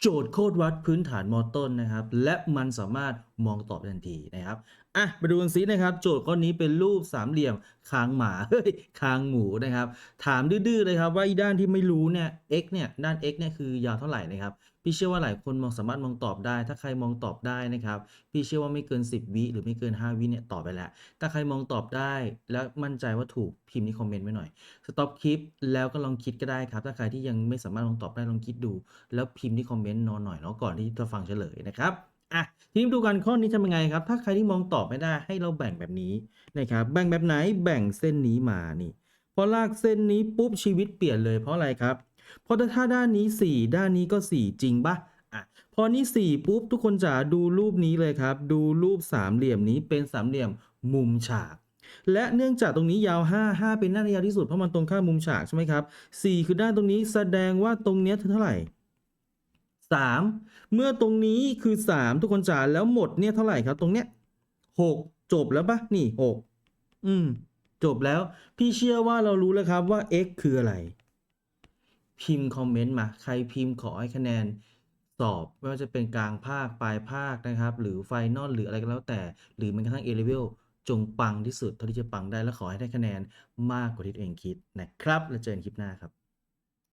โจทย์โคตรวัดพื้นฐานมอต้นนะครับ และมันสามารถมองตอบได้ทันทีนะครับ อะมาดูกันซินะครับ โจทย์ข้อนี้เป็นรูปสามเหลี่ยมคางหมาเฮ้ยคางหมูนะครับ ถามดื้อๆเลยครับว่าอีด้านที่ไม่รู้เนี่ย x เนี่ยด้าน x เนี่ยคือยาวเท่าไหร่นะครับพี่เชื่อว่าหลายคนมองสามารถมองตอบได้ ถ้าใครมองตอบได้นะครับพี่เชื่อว่าไม่เกิน 10 วิหรือไม่เกิน 5 วิเนี่ยตอบไปแล้ว ถ้าใครมองตอบได้แล้วมั่นใจว่าถูกพิมพ์ในคอมเมนต์ไว้หน่อยสต็อปคลิปแล้วก็ลองคิดก็ได้ครับ ถ้าใครที่ยังไม่สามารถลองตอบได้ลองคิดดู แล้วพิมพ์ที่คอมเมนต์นอนหน่อยเนาะก่อนที่จะฟังเฉลยนะครับ อะทีนี้มดูกันข้อนี้ทำยังไงครับ ถ้าใครที่มองตอบไม่ได้ให้เราแบ่งแบบนี้นะครับ แบ่งแบบไหนแบ่งเส้นนี้มานี่พอลากเส้นนี้ปุ๊บชีวิตเปลี่ยนเลยเพราะอะไรครับเพราะถ้าด้านนี้ 4 ด้านนี้ก็ 4 จริงปะอะพอนี้ 4 ปุ๊บทุกคนจะดูรูปนี้เลยครับ ดูรูปสามเหลี่ยมนี้เป็นสามเหลี่ยมมุมฉาก และเนื่องจากตรงนี้ยาว 5 5 เป็นด้านที่ยาวที่สุดเพราะมันตรงข้ามมุมฉากใช่ไหมครับ4คือด้านตรงนี้แสดงว่าตรงเนี้ยเท่าไหร่ 3เมื่อตรงนี้คือ3ทุกคนจ๋าแล้วหมดเนี่ยเท่าไหร่ครับตรงเนี้ย6จบแล้วปะนี่6อืม จบแล้ว พี่เชื่อว่าเรารู้แล้วครับว่า x คืออะไร พิมพ์คอมเมนต์มา ใครพิมพ์ขอให้คะแนนสอบไม่ว่าจะเป็นกลางภาคปลายภาคนะครับ หรือไฟนอลหรืออะไรก็แล้วแต่ หรือแม้กระทั่ง A level จงปังที่สุดเท่าที่จะปังได้และขอให้ได้คะแนนมากกว่าที่ตัวเองคิดนะครับ แล้วเจอกันคลิปหน้าครับ